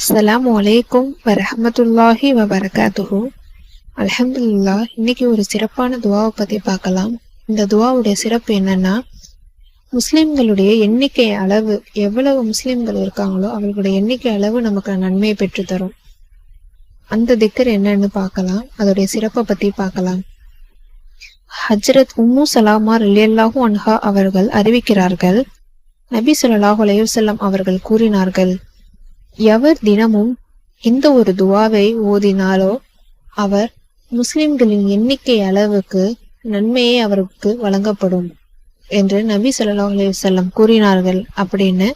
அஸ்லாம் வலைக்கும் வரஹ்மத்துல்லாஹி வபரகாத்துஹு. அலமதுல்லா இன்னைக்கு ஒரு சிறப்பான துவாவை பத்தி பார்க்கலாம். இந்த துவாவுடைய சிறப்பு என்னன்னா முஸ்லிம்களுடைய எண்ணிக்கை அளவு எவ்வளவு முஸ்லிம்கள் இருக்காங்களோ அவர்களுடைய எண்ணிக்கை அளவு நமக்கு நன்மையை பெற்று தரும் அந்த திக்கர் என்னன்னு பார்க்கலாம். அதோடைய சிறப்பை பத்தி பார்க்கலாம். ஹஜ்ரத் உம்மு சலாமா ரிலியல்லாஹூ அன்ஹா அவர்கள் அறிவிக்கிறார்கள். நபி சொல்லாஹு அலையுசல்லாம் அவர்கள் கூறினார்கள் எவர் தினமும் இந்த ஒரு துவாவை ஓதினாலோ அவர் முஸ்லிம்களின் எண்ணிக்கை அளவுக்கு நன்மையே அவருக்கு வழங்கப்படும் என்று நபி ஸல்லல்லாஹு அலைஹி கூறினார்கள் அப்படின்னு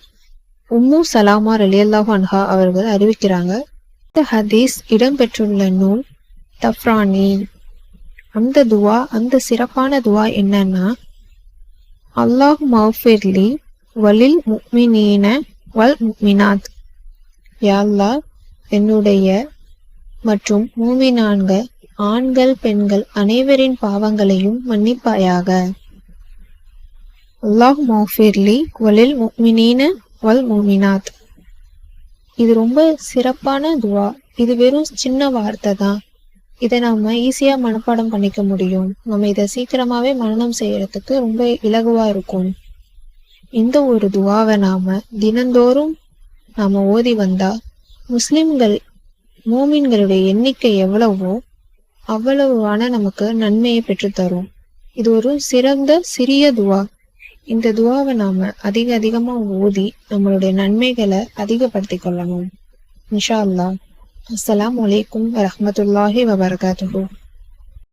உம்மு சலாமா ரலியல்லாஹு அன்ஹா அவர்கள் அறிவிக்கிறாங்க. இந்த ஹதீஸ் இடம்பெற்றுள்ள நூல் தஃப்ரானி. அந்த துவா அந்த சிறப்பான துவா என்னன்னா அல்லாஹ் மௌஃபிர்லி வலில் முக்மினீன வல் முக்மினாத். யாழ்லா என்னுடைய மற்றும் மூமினான்க ஆண்கள் பெண்கள் அனைவரின் பாவங்களையும் மன்னிப்பாயாக. அல்லாஹ் மௌஃபிர்லி வலில் முக்மினீன வல் மூமினாத். இது ரொம்ப சிறப்பான துவா. இது வெறும் சின்ன வார்த்தை தான். இதை நம்ம ஈஸியா மனப்பாடம் பண்ணிக்க முடியும். நம்ம இதை சீக்கிரமாவே மரணம் செய்யறதுக்கு ரொம்ப இலகுவா இருக்கும். இந்த ஒரு துவாவை நாம தினந்தோறும் நாம ஓதி வந்தா முஸ்லிம்கள் மூமின்களுடைய எண்ணிக்கை எவ்வளவோ அவ்வளவான நமக்கு நன்மையை பெற்றுத்தரும் இது ஒரு சிறந்த சிறிய துவா. இந்த துவாவை நாம அதிக அதிகமா ஓதி நம்மளுடைய நன்மைகளை அதிகப்படுத்திக் கொள்ளணும். இன்ஷா அல்லாஹ். அஸ்லாம் வலைக்கும் வரமத்துல்லாஹி வபர்காத்து